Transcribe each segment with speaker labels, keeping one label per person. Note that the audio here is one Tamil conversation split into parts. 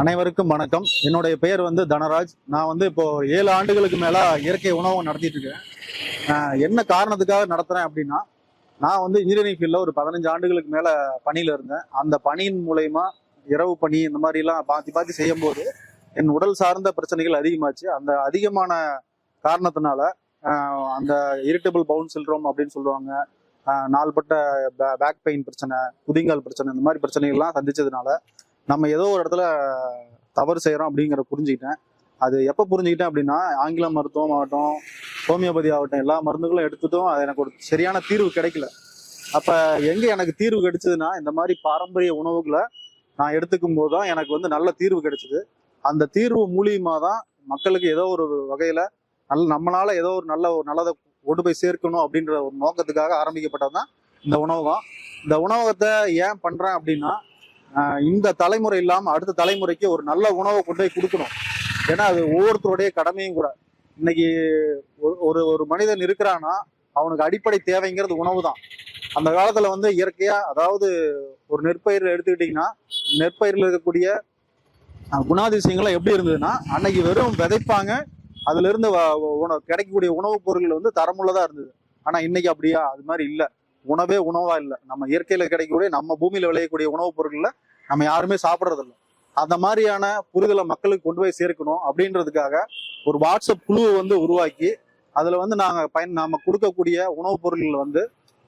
Speaker 1: அனைவருக்கும் வணக்கம். என்னுடைய பெயர் வந்து தனராஜ். நான் வந்து இப்போ ஏழு ஆண்டுகளுக்கு மேலே இயற்கை உணவு நடத்திட்டு இருக்கேன். என்ன காரணத்துக்காக நடத்துகிறேன் அப்படின்னா நான் வந்து இன்ஜினியரிங் ஃபீல்டில் ஒரு பதினஞ்சு ஆண்டுகளுக்கு மேலே பணியில் இருந்தேன். அந்த பணியின் மூலயமா இரவு பணி இந்த மாதிரிலாம் எல்லாம் பாத்தி பாத்தி செய்யும் போது என் உடல் சார்ந்த பிரச்சனைகள் அதிகமாச்சு. அந்த அதிகமான காரணத்தினால அந்த இரிட்டபிள் பவுன் சில்ட்ரோம் அப்படின்னு சொல்லுவாங்க நாள்பட்ட பேக் பெயின் பிரச்சனை குதிங்கால் பிரச்சனை இந்த மாதிரி பிரச்சனைகள்லாம் சந்திச்சதுனால நம்ம ஏதோ ஒரு இடத்துல தவறு செய்கிறோம் அப்படிங்கிற புரிஞ்சுக்கிட்டேன். அது எப்போ புரிஞ்சுக்கிட்டேன் அப்படின்னா ஆங்கில மருத்துவம் ஆகட்டும் ஹோமியோபதி ஆகட்டும் எல்லா மருந்துகளும் எடுத்துட்டும் அது எனக்கு ஒரு சரியான தீர்வு கிடைக்கல. அப்போ எங்கே எனக்கு தீர்வு கிடைச்சதுன்னா இந்த மாதிரி பாரம்பரிய உணவுகளை நான் எடுத்துக்கும் போது தான் எனக்கு வந்து நல்ல தீர்வு கிடைச்சிது. அந்த தீர்வு மூலியமாக தான் மக்களுக்கு ஏதோ ஒரு வகையில் நல்ல நம்மளால் ஏதோ ஒரு நல்ல ஒரு நல்லதை கொண்டு போய் சேர்க்கணும் அப்படின்ற ஒரு நோக்கத்துக்காக ஆரம்பிக்கப்பட்டது தான் இந்த உணவகம். இந்த உணவகத்தை ஏன் பண்ணுறேன் அப்படின்னா இந்த தலைமுறை இல்லாமல் அடுத்த தலைமுறைக்கு ஒரு நல்ல உணவை கொண்டு போய் கொடுக்கணும். ஏன்னா அது ஒவ்வொருத்தருடைய கடமையும் கூட. இன்னைக்கு ஒரு- ஒரு ஒரு மனிதன் இருக்கிறான்னா அவனுக்கு அடிப்படை தேவைங்கிறது உணவு தான். அந்த காலத்தில் வந்து இயற்கையாக அதாவது ஒரு நெற்பயிர் எடுத்துக்கிட்டிங்கன்னா நெற்பயிரில் இருக்கக்கூடிய குணாதிசயங்கள்லாம் எப்படி இருந்ததுன்னா அன்னைக்கு வெறும் விதைப்பாங்க. அதுலேருந்து வ- உணவு கிடைக்கக்கூடிய உணவுப் பொருட்கள் வந்து தரமுள்ளதாக இருந்தது. ஆனால் இன்னைக்கு அப்படியா? அது மாதிரி இல்லை. உணவே உணவா இல்லை. நம்ம இயற்கையில கிடைக்கக்கூடிய நம்ம பூமியில விளையக்கூடிய உணவுப் பொருட்களை நம்ம யாருமே சாப்பிட்றதில்ல. அந்த மாதிரியான புரிதலை மக்களுக்கு கொண்டு போய் சேர்க்கணும் அப்படின்றதுக்காக ஒரு வாட்ஸ்அப் குழுவை வந்து உருவாக்கி அதுல வந்து நாங்க பயன் நாம கொடுக்கக்கூடிய உணவுப் பொருட்கள் வந்து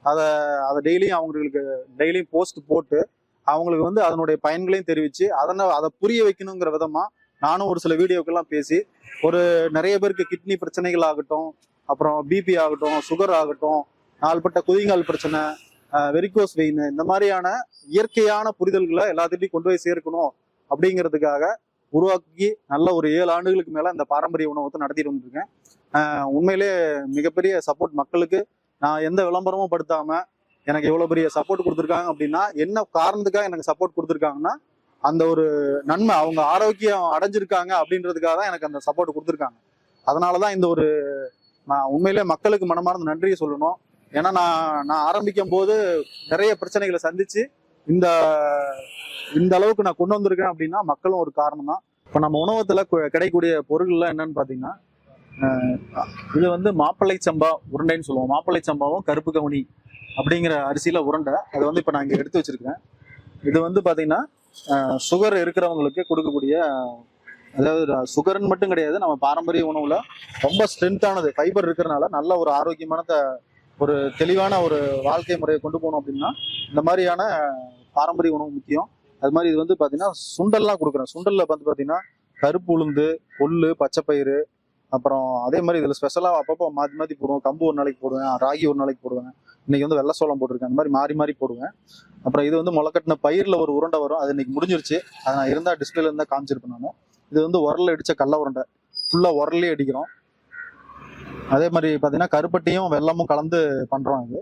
Speaker 1: அதை அதை டெய்லியும் அவங்களுக்கு டெய்லியும் போஸ்ட் போட்டு அவங்களுக்கு வந்து அதனுடைய பயன்களையும் தெரிவிச்சு அதனை அதை புரிய வைக்கணுங்கிற விதமா நானும் ஒரு சில வீடியோக்கெல்லாம் பேசி ஒரு நிறைய பேருக்கு கிட்னி பிரச்சனைகள் ஆகட்டும் அப்புறம் பிபி ஆகட்டும் சுகர் ஆகட்டும் நாள்பட்ட குதிங்கால் பிரச்சனை வெரிகோஸ் வெயின் இந்த மாதிரியான இயற்கையான புரிதல்களை எல்லாத்திட்டையும் கொண்டு போய் சேர்க்கணும் அப்படிங்கிறதுக்காக உருவாக்கி நல்ல ஒரு ஏழு ஆண்டுகளுக்கு மேலே இந்த பாரம்பரிய உணவகத்தை நடத்திட்டு வந்திருக்கேன். உண்மையிலே மிகப்பெரிய சப்போர்ட் மக்களுக்கு நான் எந்த விளம்பரமும் படுத்தாமல் எனக்கு எவ்வளோ பெரிய சப்போர்ட் கொடுத்துருக்காங்க அப்படின்னா என்ன காரணத்துக்காக எனக்கு சப்போர்ட் கொடுத்துருக்காங்கன்னா அந்த ஒரு நன்மை அவங்க ஆரோக்கியம் அடைஞ்சிருக்காங்க அப்படின்றதுக்காக தான் எனக்கு அந்த சப்போர்ட் கொடுத்துருக்காங்க. அதனாலதான் இந்த ஒரு நான் உண்மையிலே மக்களுக்கு மனமார்ந்த நன்றியை சொல்லணும். ஏன்னா நான் நான் ஆரம்பிக்கும் போது நிறைய பிரச்சனைகளை சந்திச்சு இந்த இந்த அளவுக்கு நான் கொண்டு வந்திருக்கேன் அப்படின்னா மக்களும் ஒரு காரணம் தான் இப்போ நம்ம உணவகத்தில் கிடைக்கக்கூடிய பொருள்லாம் என்னன்னு பார்த்தீங்கன்னா இது வந்து மாப்பிள்ளை சம்பா உருண்டைன்னு சொல்லுவோம். மாப்பிள்ளை சம்பாவும் கருப்பு கவுனி அப்படிங்கிற அரிசியில் உருண்டை. அது வந்து இப்போ நான் இங்கே எடுத்து வச்சிருக்கேன். இது வந்து பார்த்தீங்கன்னா சுகர் இருக்கிறவங்களுக்கு கொடுக்கக்கூடிய அதாவது சுகர்னு மட்டும் கிடையாது. நம்ம பாரம்பரிய உணவில் ரொம்ப ஸ்ட்ரென்த்தானது ஃபைபர் இருக்கிறனால நல்ல ஒரு ஆரோக்கியமான ஒரு தெளிவான ஒரு வாழ்க்கை முறையை கொண்டு போகணும் அப்படின்னா இந்த மாதிரியான பாரம்பரிய உணவு முக்கியம். அது மாதிரி இது வந்து பார்த்தீங்கன்னா சுண்டல்லாம் கொடுக்குறேன். சுண்டலில் வந்து பார்த்தீங்கன்னா கருப்பு உளுந்து கொள்ளு பச்சைப்பயிறு அப்புறம் அதே மாதிரி இதில் ஸ்பெஷலாக அப்பப்போ மாற்றி மாற்றி போடுவேன். கம்பு ஒரு நாளைக்கு போடுவேன் ராகி ஒரு நாளைக்கு போடுவேன். இன்னைக்கு வந்து வெள்ளை சோளம் போட்டிருக்கேன். அந்த மாதிரி மாறி மாறி போடுவேன். அப்புறம் இது வந்து முளைக்கட்டின பயிரில் ஒரு உருண்டை வரும். அது இன்னைக்கு முடிஞ்சிருச்சு. அது நான் இருந்தால் டிஸ்பிளேல இருந்தால் காமிச்சிருப்பேன் நான். இது வந்து உரல்ல அடித்த கடல உருண்டை. ஃபுல்லாக உரல்லே அடிக்கிறோம் அதே மாதிரி பார்த்தீங்கன்னா கருப்பட்டியும் வெல்லமும் கலந்து பண்ணுறோம் இது.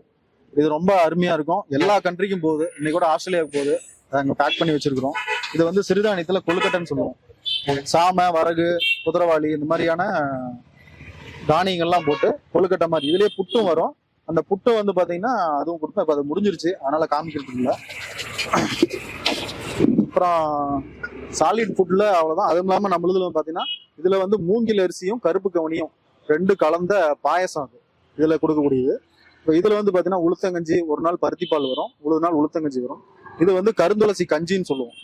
Speaker 1: இது ரொம்ப அருமையாக இருக்கும். எல்லா கண்ட்ரிக்கும் போகுது. இன்னைக்கு கூட ஆஸ்திரேலியாவுக்கு போகுது. அதை அங்கே பேக் பண்ணி வச்சிருக்கிறோம். இது வந்து சிறுதானியத்தில் கொழுக்கட்டைன்னு சொல்லுவோம். சாமை வரகு குதிரவாளி இந்த மாதிரியான தானியங்கள்லாம் போட்டு கொழுக்கட்டை மாதிரி இதுலேயே புட்டும் வரும். அந்த புட்டை வந்து பார்த்தீங்கன்னா அதுவும் கொடுப்பேன் இப்போ அது முடிஞ்சிருச்சு. அதனால் காமிக்கிறதுக்கு இல்லை. அப்புறம் சாலிட் ஃபுட்டில் அவ்வளோதான் அதுவும் இல்லாமல் நம்மளதுல பார்த்தீங்கன்னா இதில் வந்து மூங்கில் அரிசியும் கருப்பு கவனியும் ரெண்டு கலந்த பாயசம் அது. இதில் கொடுக்கக்கூடியது. இப்போ இதில் வந்து பார்த்தீங்கன்னா உளுத்தங்கஞ்சி ஒரு நாள் பருத்திப்பால் வரும். ஒரு நாள் உளுத்தங்கஞ்சி வரும். இது வந்து கருந்துளசி கஞ்சின்னு சொல்லுவோம்.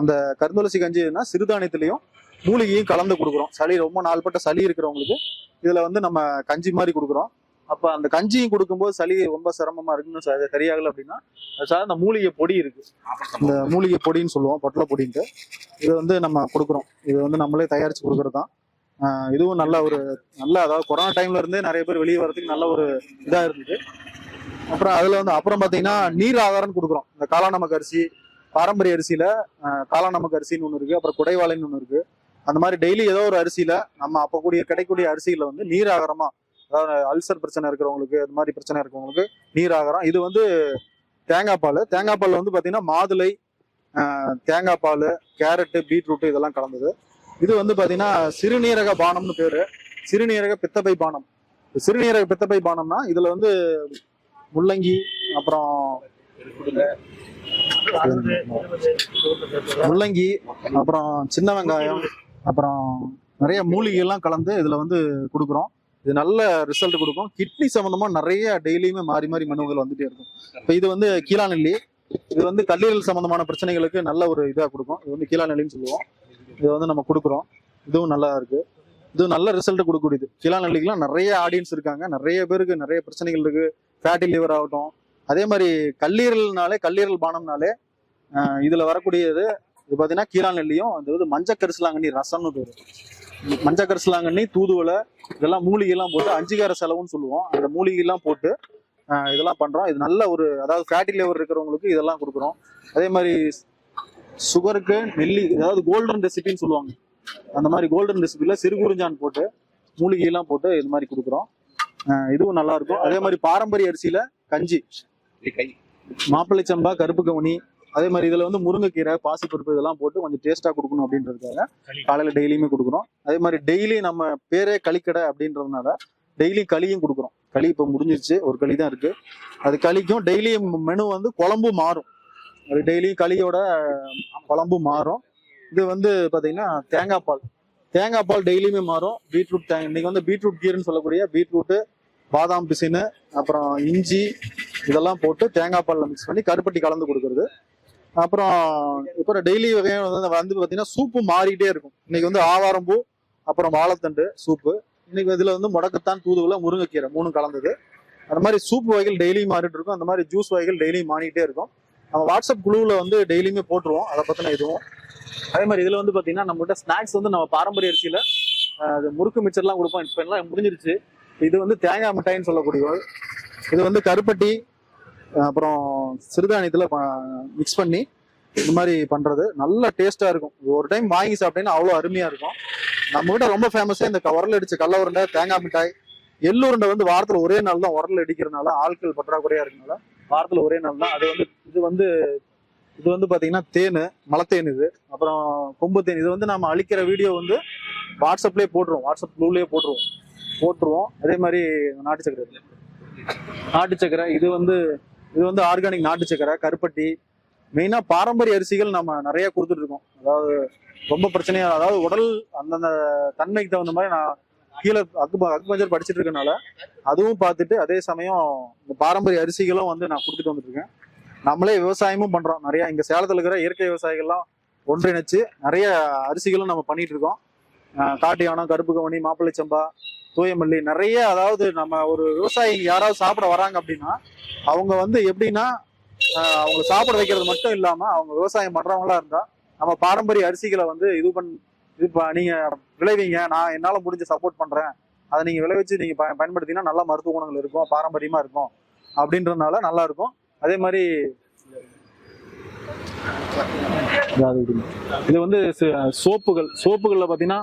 Speaker 1: அந்த கருந்துளசி கஞ்சின்னா சிறுதானியத்திலையும் மூலிகையும் கலந்து கொடுக்குறோம். சளி ரொம்ப நாள்பட்ட சளி இருக்கிறவங்களுக்கு இதில் வந்து நம்ம கஞ்சி மாதிரி கொடுக்குறோம். அப்போ அந்த கஞ்சியும் கொடுக்கும்போது சளி ரொம்ப சிரமமாக இருக்குன்னு சரியாகலை சரியாகல அப்படின்னா அது சார் அந்த மூலிகை பொடி இருக்கு. இந்த மூலிகை பொடின்னு சொல்லுவோம் பொட்டலை பொடின்ட்டு. இது வந்து நம்ம கொடுக்குறோம். இது வந்து நம்மளே தயாரித்து கொடுக்குறது தான் இதுவும் நல்ல ஒரு நல்ல அதாவது கொரோனா டைம்ல இருந்தே நிறைய பேர் வெளியே வரதுக்கு நல்ல ஒரு இதாக இருந்தது. அப்புறம் அதில் வந்து அப்புறம் பார்த்தீங்கன்னா நீர் ஆதாரம் கொடுக்குறோம். இந்த காளாநமக்கு அரிசி பாரம்பரிய அரிசியில காளாநமக்கு அரிசின்னு ஒன்று இருக்கு. அப்புறம் குடைவாளைன்னு ஒன்று இருக்கு. அந்த மாதிரி டெய்லி ஏதோ ஒரு அரிசியில நம்ம அப்போ கூடிய கிடைக்கக்கூடிய அரிசியில வந்து நீர் ஆகாரமா அதாவது அல்சர் பிரச்சனை இருக்கிறவங்களுக்கு அது மாதிரி பிரச்சனை இருக்கிறவங்களுக்கு நீர் ஆகாரம். இது வந்து தேங்காய் பால். தேங்காய் பால் வந்து பார்த்தீங்கன்னா மாதுளை தேங்காய் பால் கேரட்டு பீட்ரூட்டு இதெல்லாம் கலந்தது. இது வந்து பாத்தீங்கன்னா சிறுநீரக பானம்னு பேரு. சிறுநீரக பித்தப்பை பானம். சிறுநீரக பித்தப்பை பானம்னா இதுல வந்து முள்ளங்கி அப்புறம் முள்ளங்கி அப்புறம் சின்ன வெங்காயம் அப்புறம் நிறைய மூலிகை எல்லாம் கலந்து இதுல வந்து கொடுக்குறோம். இது நல்ல ரிசல்ட் கொடுக்கும். கிட்னி சம்பந்தமா நிறைய டெய்லியுமே மாறி மாறி மனுவுகள் வந்துட்டே இருக்கும். இப்போ இது வந்து கீழாநெல்லி. இது வந்து கல்லீரல் சம்பந்தமான பிரச்சனைகளுக்கு நல்ல ஒரு இதாக கொடுக்கும். இது வந்து கீழாநெல்லின்னு சொல்லுவோம். இதை வந்து நம்ம கொடுக்குறோம். இதுவும் நல்லா இருக்கு. இது நல்ல ரிசல்ட் கொடுக்கக்கூடியது. கீழாநெல்லிக்கெல்லாம் நிறைய ஆடியன்ஸ் இருக்காங்க. நிறைய பேருக்கு நிறைய பிரச்சனைகள் இருக்கு. ஃபேட்டி லிவர் ஆகட்டும். அதே மாதிரி கல்லீரல்னாலே கல்லீரல் பானம்னாலே இதில் இதுல வரக்கூடியது இது பார்த்தீங்கன்னா கீழாநெல்லியும் அந்த இது மஞ்சள் கரிசலாங்கண்ணி ரசம்னு பேரு. மஞ்சள் கரிசலாங்கண்ணி தூதுவளை இதெல்லாம் மூலிகைலாம் போட்டு அஞ்சுகார செலவுன்னு சொல்லுவோம். அந்த மூலிகைலாம் போட்டு இதெல்லாம் பண்றோம். இது நல்ல ஒரு அதாவது ஃபேட்டி லிவர் இருக்கிறவங்களுக்கு இதெல்லாம் கொடுக்குறோம். அதே மாதிரி சுகருக்கு நெல்லி அதாவது கோல்டன் ரெசிபின்னு சொல்லுவாங்க. அந்த மாதிரி கோல்டன் ரெசிபியில் சிறுகுறிஞ்சான் போட்டு மூலிகையெல்லாம் போட்டு இது மாதிரி கொடுக்குறோம். இதுவும் நல்லா இருக்கும். அதே மாதிரி பாரம்பரிய அரிசியில கஞ்சி. மாப்பிள்ளை சம்பா கருப்பு கவுனி அதே மாதிரி இதுல வந்து முருங்கைக்கீரை பாசிப்பருப்பு இதெல்லாம் போட்டு கொஞ்சம் டேஸ்டா கொடுக்கணும் அப்படின்றதுக்காக காலையில டெய்லியுமே கொடுக்குறோம். அதே மாதிரி டெய்லி நம்ம பேரே களிக்கடை அப்படின்றதுனால டெய்லி களியும் கொடுக்குறோம். களி இப்போ முடிஞ்சிருச்சு. ஒரு களி தான் இருக்கு. அது களிக்கும். டெய்லி மெனு வந்து குழம்பு மாறும். அது டெய்லி களியோட குழம்பும் மாறும். இது வந்து பார்த்தீங்கன்னா தேங்காய் பால். தேங்காய் பால் டெய்லியுமே மாறும். பீட்ரூட் தேங்காய் இன்னைக்கு வந்து பீட்ரூட் கீர்னு சொல்லக்கூடிய பீட்ரூட்டு பாதாம் பிசினு அப்புறம் இஞ்சி இதெல்லாம் போட்டு தேங்காய் பாலில் மிக்ஸ் பண்ணி கருப்பட்டி கலந்து கொடுக்குறது. அப்புறம் இப்போ டெய்லி வகையான வந்து வந்து பார்த்தீங்கன்னா சூப்பு மாறிக்கிட்டே இருக்கும். இன்னைக்கு வந்து ஆவாரம்பூ அப்புறம் வாழைத்தண்டு சூப்பு. இன்னைக்கு இதில் வந்து முடக்கத்தான் தூதுவளை முருங்கைக்கீரை மூணு கலந்தது. அந்த மாதிரி சூப் வகைகள் டெய்லியும் மாறிட்டு இருக்கும். அந்த மாதிரி ஜூஸ் வகைகள் டெய்லியும் மாறிக்கிட்டே இருக்கும். நம்ம வாட்ஸ்அப் குழுவில் வந்து டெய்லியுமே போட்டுருவோம். அதை பற்றின இதுவும். அதே மாதிரி இதில் வந்து பார்த்தீங்கன்னா நம்மகிட்ட ஸ்நாக்ஸ் வந்து நம்ம பாரம்பரிய அரிசியில் அது முறுக்கு மிச்சர்லாம் கொடுப்போம். இப்போ எல்லாம் முடிஞ்சிருச்சு. இது வந்து தேங்காய் மிட்டாய்ன்னு சொல்லக்கூடிய இது வந்து கருப்பட்டி அப்புறம் சிறுதானியத்தில் மிக்ஸ் பண்ணி இந்த மாதிரி பண்ணுறது நல்ல டேஸ்ட்டாக இருக்கும். ஒரு டைம் வாங்கி சாப்பிட்டீங்கன்னா அவ்வளோ அருமையாக இருக்கும். நம்மகிட்ட ரொம்ப ஃபேமஸாக இந்த க- உரல் அடிச்ச கல்ல உருண்டை தேங்காய் மிட்டாய் எள்ளு உருண்டை வந்து வாரத்தில் ஒரே நாள் தான் உரல் அடிக்கிறதுனால ஆட்கள் பற்றாக்குறையாக இருக்கனால வாரத்துல ஒரே நாள் தான். அது வந்து இது வந்து இது வந்து பாத்தீங்கன்னா தேன் மலத்தேன் இது. அப்புறம் கொம்பு தேன். இது வந்து நம்ம அழிக்கிற வீடியோ வந்து வாட்ஸ்அப்லயே போட்டுருவோம். வாட்ஸ்அப் ப்ளூலயே போட்டுருவோம். போட்டுருவோம். அதே மாதிரி நாட்டு சக்கரை நாட்டு சக்கரை இது வந்து இது வந்து ஆர்கானிக் நாட்டு சக்கரை கருப்பட்டி. மெயினா பாரம்பரிய அரிசிகள் நம்ம நிறைய கொடுத்துட்டு இருக்கோம். அதாவது ரொம்ப பிரச்சனையா அதாவது உடல் அந்தந்த தன்மைக்கு தகுந்த மாதிரி நான் கீழே அக்கு அக்குபஞ்சர் படிச்சுட்டு இருக்கனால அதுவும் பார்த்துட்டு அதே சமயம் இந்த பாரம்பரிய அரிசிகளும் வந்து நான் கொடுத்துட்டு வந்துட்டு இருக்கேன் நம்மளே விவசாயமும் பண்ணுறோம் நிறையா இங்கே சேலத்தில் இருக்கிற இயற்கை விவசாயிகள்லாம் ஒன்றிணைச்சு நிறைய அரிசிகளும் நம்ம பண்ணிட்டு இருக்கோம் காட்டியானம் காட்டு யானம் கருப்பு கவனி மாப்பிள்ளைச்சம்பா தூயமல்லி நிறைய அதாவது நம்ம ஒரு விவசாயி யாராவது சாப்பிட வராங்க அப்படின்னா அவங்க வந்து எப்படின்னா அவங்க சாப்பிட வைக்கிறது மட்டும் இல்லாமல் அவங்க விவசாயம் பண்ணுறவங்களா இருந்தால் நம்ம பாரம்பரிய அரிசிகளை வந்து இது பண்ண இது இப்போ நீங்கள் விளைவிங்க. நான் என்னால் முடிஞ்ச சப்போர்ட் பண்ணுறேன் அதை நீங்கள் விளைவிச்சு நீங்கள் ப- பயன்படுத்தினா நல்ல மருத்துவ குணங்கள் இருக்கும் பாரம்பரியமாக இருக்கும். அப்படின்றதுனால நல்லா இருக்கும். அதே மாதிரி இது. வந்து சோப்புகள். சோப்புகளில் பார்த்தீங்கன்னா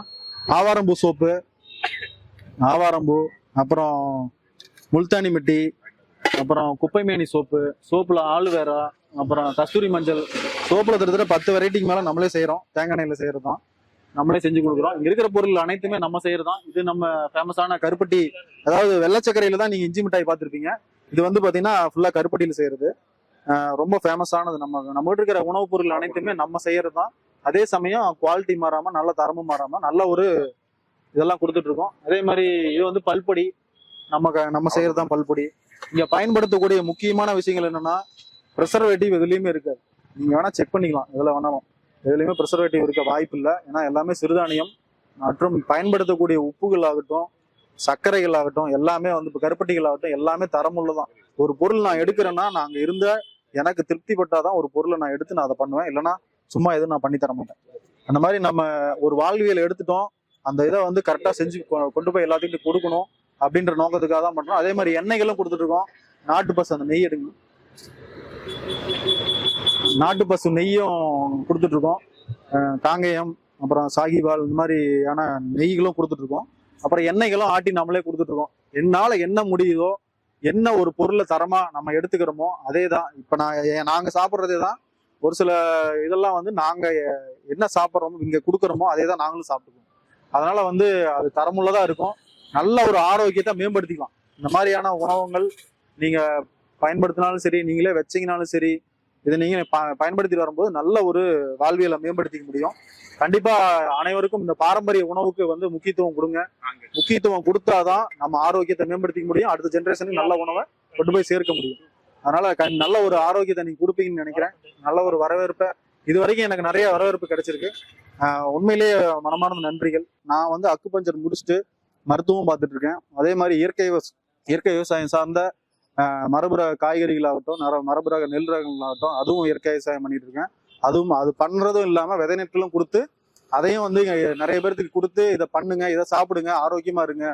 Speaker 1: ஆவாரம்பூ சோப்பு ஆவாரம்பூ அப்புறம் முல்தானி மிட்டி அப்புறம் குப்பைமேனி சோப்பு சோப்பில் ஆலுவேரா அப்புறம் கஸ்தூரி மஞ்சள். சோப்பில் கிட்டத்தட்ட பத்து வெரைட்டிக்கு மேலே நம்மளே செய்கிறோம் தேங்காய் எண்ணெயில் செய்கிறது தான் நம்மளே செஞ்சு கொடுக்குறோம். இங்க இருக்கிற பொருள் அனைத்துமே நம்ம செய்யறதான் இது நம்ம ஃபேமஸான கருப்பட்டி அதாவது வெள்ளச்சக்கரையில தான் நீங்க இஞ்சி மிட்டாய் பார்த்துருப்பீங்க. இது வந்து பாத்தீங்கன்னா ஃபுல்லா கருப்பட்டியில செய்யறது. ரொம்ப ஃபேமஸானது நம்ம நம்ம இருக்கிற உணவுப் பொருள் அனைத்துமே நம்ம செய்யறது தான் அதே சமயம் குவாலிட்டி மாறாம நல்ல தரமும் மாறாம நல்ல ஒரு இதெல்லாம் கொடுத்துட்டு இருக்கோம். அதே மாதிரி இது வந்து பல்பொடி. நம்ம க- நம்ம செய்யறது தான் பல்பொடி. இங்க பயன்படுத்தக்கூடிய முக்கியமான விஷயங்கள் என்னன்னா ப்ரெசர்வேட்டிவ் எதுலயுமே இருக்காது. நீங்க வேணா செக் பண்ணிக்கலாம் இதுல வேணாலும். எதுலையுமே ப்ரிசர்வேட்டிவ் இருக்க வாய்ப்பு இல்லை ஏன்னா எல்லாமே சிறுதானியம் மற்றும் பயன்படுத்தக்கூடிய உப்புகள் ஆகட்டும் சர்க்கரைகள் ஆகட்டும் எல்லாமே வந்து இப்போ கருப்பட்டிகள் ஆகட்டும் எல்லாமே தரமுள்ளதான் ஒரு பொருள் நான் எடுக்கிறேன்னா நான் அங்கே இருந்த எனக்கு திருப்தி பட்டாதான் ஒரு பொருளை நான் எடுத்து நான் அதை பண்ணுவேன். இல்லைன்னா சும்மா எதுவும் நான் பண்ணி தர மாட்டேன். அந்த மாதிரி நம்ம ஒரு வாழ்வியல் எடுத்துட்டோம். அந்த இதை வந்து கரெக்டாக செஞ்சு கொ- கொண்டு போய் எல்லாத்துக்கிட்டும் கொடுக்கணும் அப்படின்ற நோக்கத்துக்காக தான் பண்ணுறோம் அதே மாதிரி எண்ணெய்களும் கொடுத்துட்ருக்கோம் நாட்டு பஸ் அந்த நெய் எடுக்கணும் நாட்டு பசு நெய்யும் கொடுத்துட்டு இருக்கோம் காங்கேயம் அப்புறம் சாகிவால் இந்த மாதிரியான நெய்களும் கொடுத்துட்ருக்கோம். அப்புறம் எண்ணெய்களும் ஆட்டி நம்மளே கொடுத்துட்ருக்கோம். என்னால் என்ன முடியுதோ என்ன ஒரு பொருளை தரமாக நம்ம எடுத்துக்கிறோமோ அதே தான் இப்போ நான் நாங்கள் சாப்பிட்றதே தான். ஒரு சில இதெல்லாம் வந்து நாங்கள் என்ன சாப்பிட்றோமோ இங்கே கொடுக்குறோமோ அதே தான் நாங்களும் சாப்பிட்டுக்குவோம். அதனால் வந்து அது தரமுள்ளதாக இருக்கும். நல்ல ஒரு ஆரோக்கியத்தை மேம்படுத்திக்கலாம். இந்த மாதிரியான உணவுகள் நீங்கள் பயன்படுத்தினாலும் சரி நீங்களே வச்சிங்கனாலும் சரி இதை நீங்கள் ப- பயன்படுத்திட்டு வரும்போது நல்ல ஒரு வாழ்வியலை மேம்படுத்திக்க முடியும். கண்டிப்பா அனைவருக்கும் இந்த பாரம்பரிய உணவுக்கு வந்து முக்கியத்துவம் கொடுங்க. முக்கியத்துவம் கொடுத்தாதான் நம்ம ஆரோக்கியத்தை மேம்படுத்திக்க முடியும். அடுத்த ஜென்ரேஷனுக்கு நல்ல உணவை கொண்டு போய் சேர்க்க முடியும். அதனால நல்ல ஒரு ஆரோக்கியத்தை நீங்க கொடுப்பீங்கன்னு நினைக்கிறேன். நல்ல ஒரு வரவேற்பை. இது வரைக்கும் எனக்கு நிறைய வரவேற்பு கிடைச்சிருக்கு. உண்மையிலேயே மனமார்ந்த நன்றிகள். நான் வந்து அக்குபஞ்சர் முடிச்சுட்டு மருத்துவம் பார்த்துட்டு இருக்கேன். அதே மாதிரி இயற்கை இயற்கை விவசாயம் சார்ந்த மரபுர காய்கறிகளாகட்டும் நர மரபுரக நெல் ரகங்களாகட்டும் அதுவும் இயற்கை விவசாயம் பண்ணிட்டு இருக்கேன். அதுவும் அது பண்ணுறதும் இல்லாமல் விதை நெற்களும் கொடுத்து அதையும் வந்து நிறைய பேர்த்துக்கு கொடுத்து இதை பண்ணுங்க இதை சாப்பிடுங்க ஆரோக்கியமா இருங்க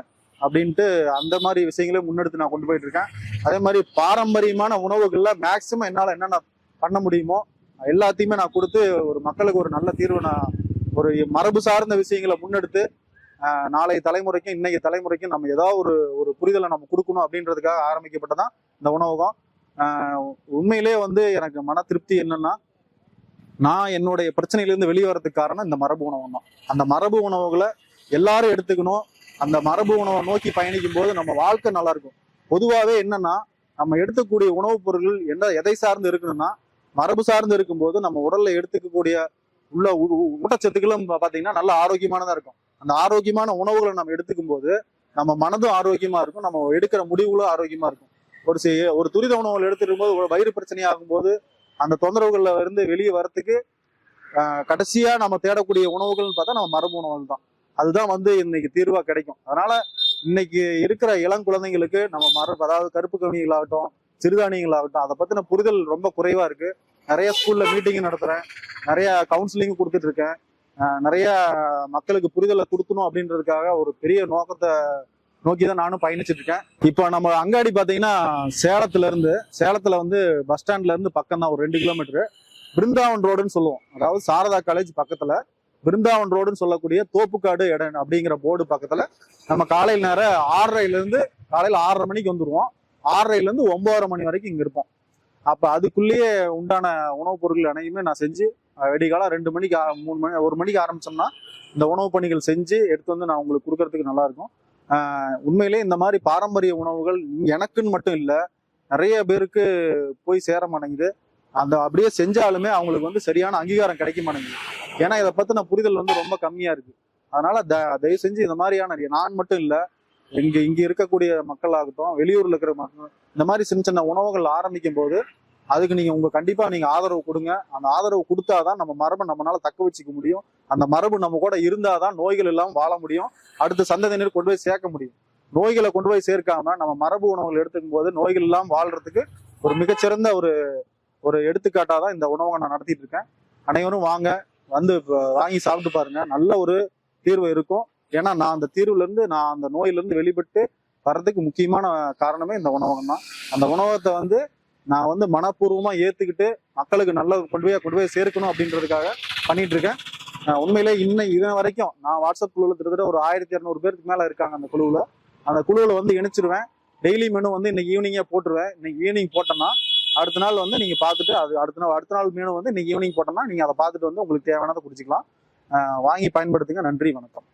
Speaker 1: அப்படின்ட்டு அந்த மாதிரி விஷயங்களையும் முன்னெடுத்து நான் கொண்டு போயிட்டு இருக்கேன். அதே மாதிரி பாரம்பரியமான உணவுகள்ல மேக்சிமம் என்னால என்னென்ன பண்ண முடியுமோ எல்லாத்தையுமே நான் கொடுத்து ஒரு மக்களுக்கு ஒரு நல்ல தீர்வு நான் ஒரு மரபு சார்ந்த விஷயங்களை முன்னெடுத்து நாளைய தலைமுறைக்கும் இன்னைக்கு தலைமுறைக்கும் நம்ம ஏதாவது ஒரு ஒரு புரிதலை நம்ம கொடுக்கணும் அப்படின்றதுக்காக ஆரம்பிக்கப்பட்டதான் இந்த உணவகம். உண்மையிலே உண்மையிலேயே வந்து எனக்கு மன திருப்தி என்னன்னா நான் என்னுடைய பிரச்சனையிலேருந்து வெளியே வரதுக்கு காரணம் இந்த மரபு உணவு தான். அந்த மரபு உணவுகளை எல்லாரும் எடுத்துக்கணும். அந்த மரபு உணவை நோக்கி பயணிக்கும் போது நம்ம வாழ்க்கை நல்லா இருக்கும் பொதுவாகவே என்னன்னா நம்ம எடுத்துக்கூடிய உணவுப் பொருட்கள் என்ன எதை சார்ந்து இருக்கணும்னா மரபு சார்ந்து இருக்கும்போது நம்ம உடல்ல எடுத்துக்கக்கூடிய உள்ள ஊட்டச்சத்துக்களும் பார்த்தீங்கன்னா நல்ல ஆரோக்கியமானதாக இருக்கும். அந்த ஆரோக்கியமான உணவுகளை நம்ம எடுத்துக்கும் போது நம்ம மனதும் ஆரோக்கியமா இருக்கும். நம்ம எடுக்கிற முடிவுகளும் ஆரோக்கியமா இருக்கும். ஒரு சி- ஒரு துரித உணவுகள் எடுத்துக்கும் போது ஒரு வயிறு பிரச்சனையாகும் போது அந்த தொந்தரவுகள்ல இருந்து வெளியே வரத்துக்கு கடைசியா நம்ம தேடக்கூடிய உணவுகள்னு பார்த்தா நம்ம மரபு உணவுகள் தான். அதுதான் வந்து இன்னைக்கு தீர்வா கிடைக்கும். அதனால இன்னைக்கு இருக்கிற இளம் குழந்தைங்களுக்கு நம்ம மரபு அதாவது கருப்பு கவனிகளாகட்டும் சிறுதானியங்களாகட்டும் அதை பத்தின புரிதல் ரொம்ப குறைவா இருக்கு. நிறைய ஸ்கூல்ல மீட்டிங் நடத்துறேன். நிறைய கவுன்சிலிங் கொடுத்துட்டு இருக்கேன். நிறைய மக்களுக்கு புரிதலை கொடுக்கணும் அப்படின்றதுக்காக ஒரு பெரிய நோக்கத்தை நோக்கி தான் நானும் பயணிச்சுட்டு இருக்கேன். இப்போ நம்ம அங்காடி பார்த்தீங்கன்னா சேலத்துல இருந்து சேலத்துல வந்து பஸ் ஸ்டாண்ட்ல இருந்து பக்கம் தான் ஒரு ரெண்டு கிலோமீட்டர் பிருந்தாவன் ரோடுன்னு சொல்லுவோம். அதாவது சாரதா காலேஜ் பக்கத்துல. பிருந்தாவன் ரோடுன்னு சொல்லக்கூடிய தோப்புக்காடு இடம் அப்படிங்கிற போர்டு பக்கத்துல நம்ம காலையில் நேரம் ஆறரைல இருந்து காலையில ஆறரை மணிக்கு வந்துருவோம். ஆறரைல இருந்து ஒன்பதரை மணி வரைக்கும் இங்க இருப்போம். அப்ப அதுக்குள்ளேயே உண்டான உணவுப் பொருட்கள் அனைத்துமே நான் செஞ்சு வெடிகாலம் ரெண்டு மணிக்கு ஆ- மூணு மணி ஒரு மணிக்கு ஆரம்பிச்சோம்னா இந்த உணவுப் பணிகள் செஞ்சு எடுத்து வந்து நான் உங்களுக்கு கொடுக்கறதுக்கு நல்லா இருக்கும் உண்மையிலே இந்த மாதிரி பாரம்பரிய உணவுகள் எனக்குன்னு மட்டும் இல்லை நிறைய பேருக்கு போய் சேர மாட்டேங்குது. அந்த அப்படியே செஞ்சாலுமே அவங்களுக்கு வந்து சரியான அங்கீகாரம் கிடைக்க மாட்டேங்குது. ஏன்னா இதை பத்தின புரிதல் வந்து ரொம்ப கம்மியா இருக்கு. அதனால த- தயவு செஞ்சு இந்த மாதிரியான நான் மட்டும் இல்லை இங்க இங்க இருக்கக்கூடிய மக்களாகட்டும் வெளியூர்ல இருக்கிற மக்கள் இந்த மாதிரி சின்ன சின்ன உணவுகள் ஆரம்பிக்கும் போது அதுக்கு நீங்க உங்க கண்டிப்பா நீங்க ஆதரவு கொடுங்க. அந்த ஆதரவு கொடுத்தாதான் நம்ம மரபை நம்மளால தக்க வச்சுக்க முடியும். அந்த மரபு நம்ம கூட இருந்தாதான் நோய்கள் இல்லாம வாழ முடியும். அடுத்த சந்ததியினர் கொண்டு போய் சேர்க்க முடியும். நோய்களை கொண்டு போய் சேர்க்காம நம்ம மரபு உணவுகள் எடுத்துக்கும் போது நோய்கள் இல்லாம வாழ்றதுக்கு ஒரு மிகச்சிறந்த ஒரு ஒரு எடுத்துக்காட்டாக தான் இந்த உணவகம் நான் நடத்திட்டு இருக்கேன். அனைவரும் வாங்க. வந்து வாங்கி சாப்பிட்டு பாருங்க. நல்ல ஒரு தீர்வு இருக்கும். ஏன்னா நான் அந்த தீர்வுல இருந்து நான் அந்த நோயிலிருந்து வெளிப்பட்டு வர்றதுக்கு முக்கியமான காரணமே இந்த உணவகம் தான் அந்த உணவகத்தை வந்து நான் வந்து மனப்பூர்வமா ஏத்துக்கிட்டு மக்களுக்கு நல்ல கொண்டு போய் கொண்டு போய் சேர்க்கணும் அப்படின்றதுக்காக பண்ணிட்டு இருக்கேன். உண்மையிலே இன்னும் இதன் வரைக்கும் நான் வாட்ஸ்அப் குழுவில் கிட்டத்தட்ட ஒரு ஆயிரத்தி இரநூறு பேருக்கு மேல இருக்காங்க அந்த குழுவில். அந்த குழுவில் வந்து இணைச்சிருவேன். டெய்லி மெனு வந்து இன்னைக்கு ஈவினிங்கே போட்டுருவேன். இன்னைக்கு ஈவினிங் போட்டோம்னா அடுத்த நாள் வந்து நீங்க பார்த்துட்டு அது அடுத்த நாள் அடுத்த நாள் மெனு வந்து இன்னைக்கு ஈவினிங் போட்டோம்னா நீங்க அதை பார்த்துட்டு வந்து உங்களுக்கு தேவையானதை குடிச்சிக்கலாம். வாங்கி பயன்படுத்துங்க. நன்றி. வணக்கம்.